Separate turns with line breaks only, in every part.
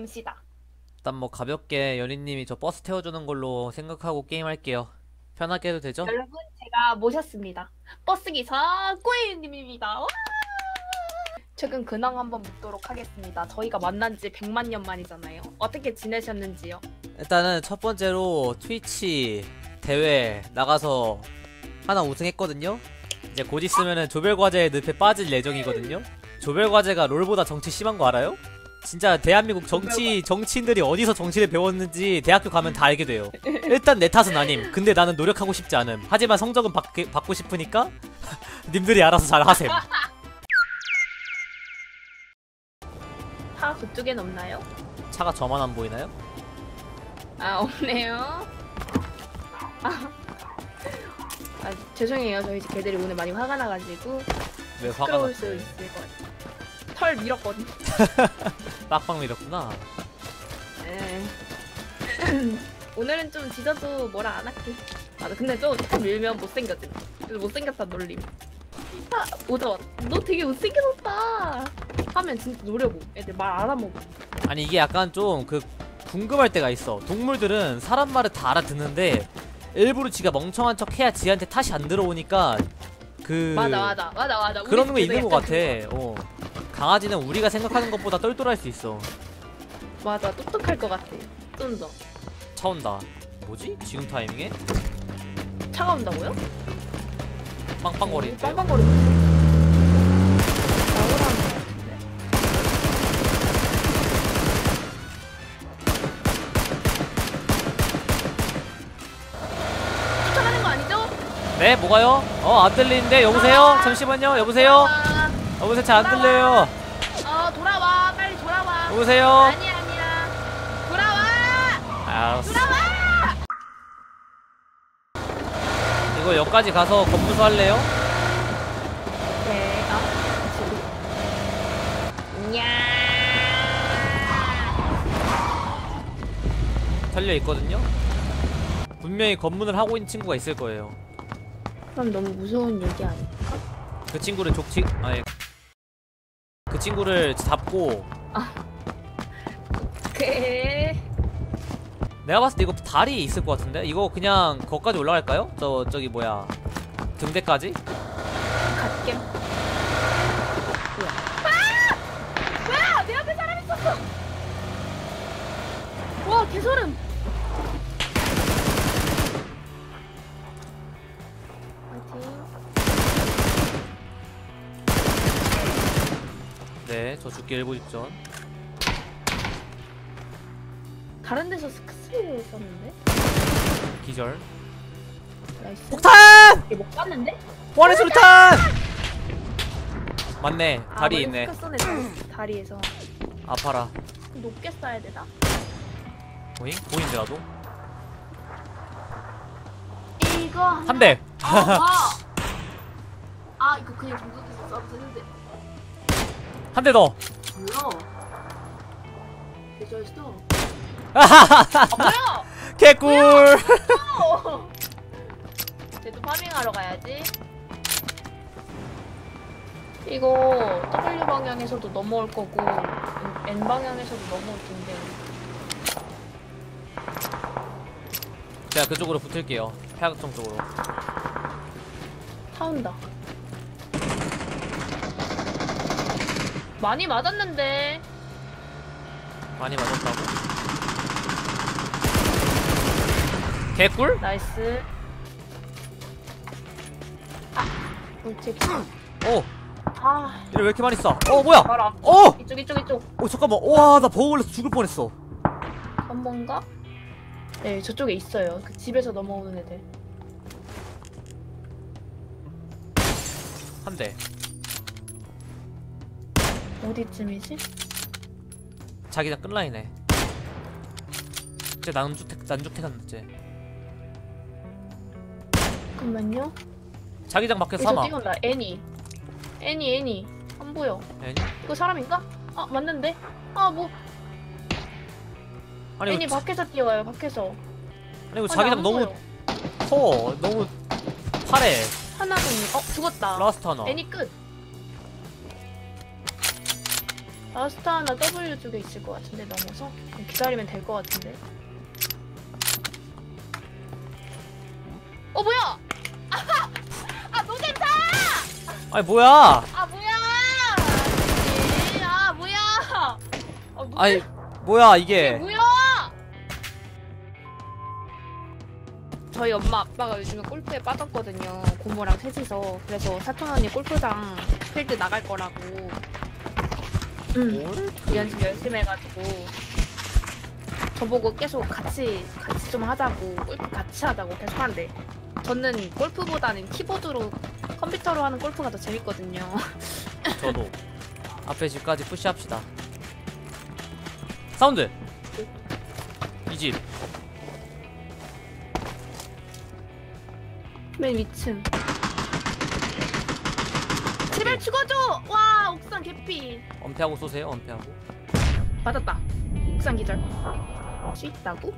갑시다.
일단 뭐 가볍게 연희님이 저 버스 태워주는 걸로 생각하고 게임할게요. 편하게 해도 되죠?
여러분 제가 모셨습니다. 버스 기사 꼬이님입니다. 와! 최근 근황 한번 묻도록 하겠습니다. 저희가 만난 지 100만 년 만이잖아요. 어떻게 지내셨는지요?
일단은 첫 번째로 트위치 대회 나가서 하나 우승했거든요. 이제 곧 있으면은 조별 과제의 늪에 빠질 예정이거든요. 조별 과제가 롤보다 정치 심한 거 알아요? 진짜 대한민국 정치 정치인들이 어디서 정치를 배웠는지 대학교 가면 다 알게 돼요. 일단 내 탓은 아님. 근데 나는 노력하고 싶지 않음. 하지만 성적은 받, 받고 싶으니까 님들이 알아서 잘 하셈.
차 그쪽엔 없나요?
차가 저만 안 보이나요?
아 없네요. 아, 아, 죄송해요. 저희 집 개들이 오늘 많이 화가 나가지고
왜 화가
시끄러울 수
났어요?
있을 것 같아요. 털 밀었거든.
빡빡 밀었구나.
네. 오늘은 좀 지져도 뭐라 안 할게. 맞아. 근데 좀 밀면 못생겨짐. 그래서 못생겼다 놀림. 아, 오자. 너 되게 못생겨졌다. 하면 진짜 노려고. 애들 말 알아먹어.
아니 이게 약간 좀 그 궁금할 때가 있어. 동물들은 사람 말을 다 알아듣는데 일부러 지가 멍청한 척 해야 지한테 탓이 안 들어오니까 그
맞아, 맞아, 맞아, 맞아.
그런 거 있는 것 같아. 어. 강아지는 우리가 생각하는 것보다 똘똘할 수 있어.
맞아, 똑똑할 것 같아. 좀 더.
차 온다. 뭐지? 지금 타이밍에?
차가 온다고요?
빵빵거리는데?
것 같은데. 쫓아가는 거 아니죠?
네, 뭐가요? 어, 안 들리는데 여보세요? 잠시만요. 여보세요?
아,
여보세요? 잘 안 들려요.
어 돌아와 빨리 돌아와
여보세요?
아니야 아니야 돌아와
알았어.
돌아와
이거 여기까지 가서 검무소 할래요?
네 아, 냐
달려 있거든요. 분명히 검문을 하고 있는 친구가 있을 거예요.
그럼 너무 무서운 얘기 아니야?
그 친구를 족치 아니 그 친구를 잡고.
그래
내가 봤을 때 이거 다리 있을 것 같은데? 이거 그냥 거기까지 올라갈까요? 저 저기 뭐야. 등대까지?
갓겜 뭐야 아! 뭐야 내 앞에 사람 있었어! 와 개소름
네, 저 죽기 일보 직전.
다른 데서 스크스를 썼는데?
기절.
나이스
폭탄!
이게 못 봤는데?
보안의 수류탄! 맞네,
아,
다리
머리
있네.
스크 쏘네, 다리- 다리에서
아파라.
높게 쏴야 되나?
보잉? 보인데 나도?
이거 하나
한 대!
아, 아 이거 그냥 중국에서 써도 되는데
한 대 더!
뭐야 개잘했어 아 뭐야
개꿀!
쟤도 파밍하러 가야지 이거 W 방향에서도 넘어올 거고 N 방향에서도 넘어올 텐데
제가 그쪽으로 붙을게요. 해악정 쪽으로.
타온다 많이 맞았는데
많이 맞았다고? 개꿀?
나이스 아 울지
오!
아
얘를 왜 이렇게 많이 쏴? 어, 뭐야!
바로 앞
어!
이쪽 이쪽 이쪽
어, 잠깐만. 와, 나 버거 걸려서 죽을 뻔했어.
한 번가? 네 저쪽에 있어요 그 집에서 넘어오는 애들
한 대.
어디쯤이지?
자기장 끝라인에. 이제 난주택, 난주택 한대.
잠깐만요
자기장 밖에서
여기서
사망.
찍은다 애니 애니 애니 안 보여
애니?
이거 사람인가? 아 맞는데? 아뭐
아니,
애니
자,
밖에서 뛰어와요 밖에서
아니, 이거
아니,
자기장
안
너무. 커. 너무 파래.
없네 어 죽었다
라스트 하나.
애니 끝 라스트 하나 W 쪽에 있을 것 같은데 넘어서 그럼 기다리면 될 것 같은데. 어 뭐야? 아하! 아 노잼사!
아니 뭐야
아 뭐야? 아니지. 아 뭐야? 아, 노잼-
아니 뭐야
이게
이게
뭐야? 저희 엄마 아빠가 요즘에 골프에 빠졌거든요. 고모랑 셋이서. 그래서 사촌 언니 골프장 필드 나갈 거라고. 음.
뭘?
연습 열심히 해가지고 저보고 계속 같이 같이 좀 하자고 골프 같이 하자고 계속 하는데 저는 골프보다는 키보드로 컴퓨터로 하는 골프가 더 재밌거든요.
저도 앞에 집까지 푸시합시다 사운드 이 집
맨 위층. 제발 죽어줘! 와 옥상 개피.
엄폐하고 쏘세요 엄폐하고
맞았다. 옥상 기절. 수 있다고?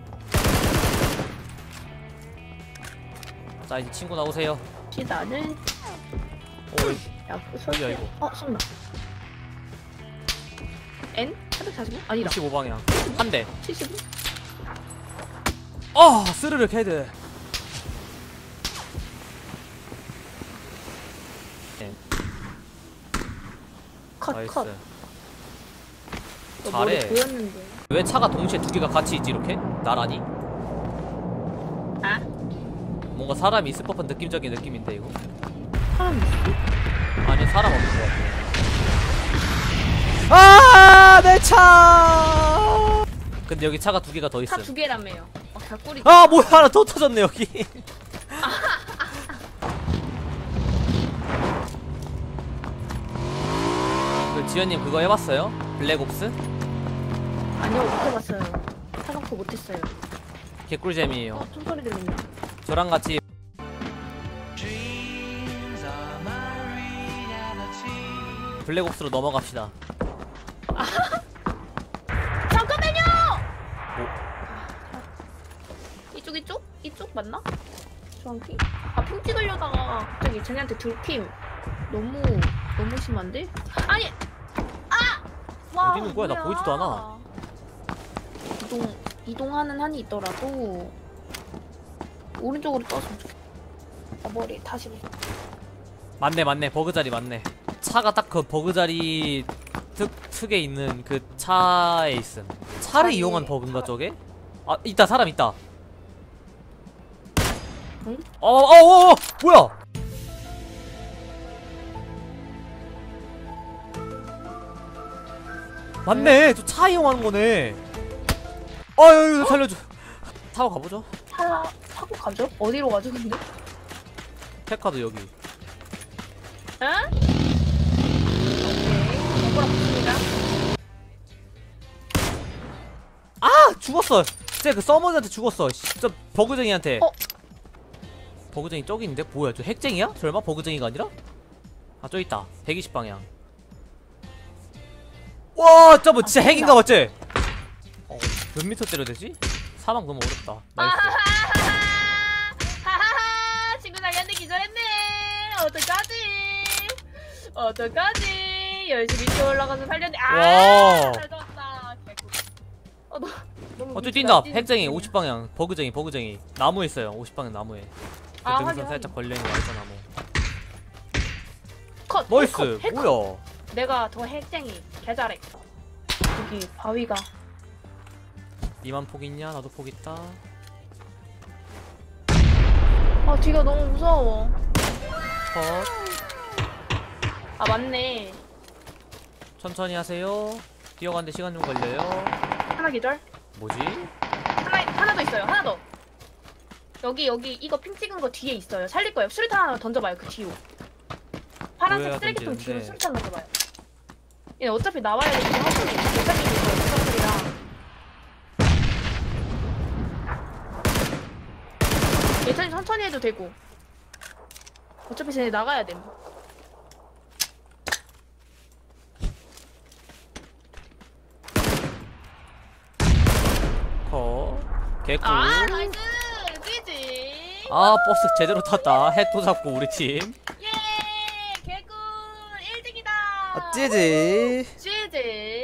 자 이제 친구 나오세요
시다는 오야
뭐야 이거
어 쏜다. N 445? 아니다.
65 방향 한 대
75?
어 스르륵 헤드
컷
나이스
컷. 너
잘해.
보였는데.
왜 차가 동시에 두 개가 같이 있지 이렇게? 나란히?
아?
뭔가 사람이 있을 법한 느낌적인 느낌인데 이거?
사람 있어?
아니 사람 없는 것 같아 아! 내 차! 근데 여기 차가 두 개가 더 있음
차두 개라며요. 어.
아 뭐야 하나 더 터졌네 여기 지연님 그거 해봤어요? 블랙옵스?
아니요 못 해봤어요. 타격도 못했어요.
개꿀잼이에요
어 총소리 들린다.
저랑 같이 블랙옵스로 넘어갑시다
잠깐만요. 이쪽 이쪽 이쪽 맞나? 정확히? 아핑 찍으려다가 갑자기 쟤네한테 들킴. 너무 너무 심한데? 아니 아! 와
어디 있는 거야? 나. 보이지도 않아.
이동 이동하는 한이 있더라도 오른쪽으로 떠서 좋겠다. 아, 머리 다시 볼
맞네 맞네 버그 자리 맞네 차가 딱 그 버그 자리 특, 특에 있는 그 차에 있음 차를
아니,
이용한 버그인가 저게? 아 있다 사람 있다
응?
어어어 어, 뭐야 맞네 저 차 이용하는 거네 아유 살려줘 타고 가보죠
타 타고 가죠? 어디로 가죠 근데?
팩카도 여기
응? 오케이. 붙습니다.
아 죽었어 진짜 그 서머즈한테 죽었어 진짜 버그쟁이한테
어?
버그쟁이 저기 있는데 뭐야 저 핵쟁이야? 설마 버그쟁이가 아니라? 아 저기 있다 120방향 와 저거 진짜
아,
핵인가 맞지? 어, 몇 미터 때려야 되지? 사망 너무 어렵다 나이스
아하하하! 하하하! 친구 살렸는데 기절했네. 어떡하지? 어떡하지? 열심히 뛰어 올라가서 살렸네. 아!
와.
잘 잡았다. 개꿀. 어, 너, 너무
어, 뛴다 핵쟁이
느낌.
50방향 버그쟁이 버그쟁이 나무에 있어요 50방향 나무에 그
아,
등선
확인,
살짝. 걸려있는 알짜 나무
컷!
나이스
핵컷, 핵컷.
뭐야
내가 더 핵쟁이. 개 잘해. 여기 바위가.
니만 포기 있냐? 나도 포기 있다
아, 뒤가 너무 무서워.
컷
아, 맞네.
천천히 하세요 뛰어가는데 시간 좀 걸려요
하나 기절?
뭐지?
하나, 하나 더 있어요. 하나 더. 여기, 여기, 이거 핑 찍은 거 뒤에 있어요. 살릴 거예요. 수류탄 하나 던져봐요. 그 뒤로. 파란색
보여야
쓰레기통 뒤로
던지는데.
수류탄 던져봐요. 얘 어차피 나와야 되니까 확실히 대장님이 있어요. 수상들이랑. 예찬이 천천히 해도 되고. 어차피 쟤네 나가야 됨.
컷 개꿀
아, 나이스! 찌지!
아 버스 제대로 탔다 핵도 잡고 우리 팀
예! 개꿀! 1등이다!
찌지
찌지!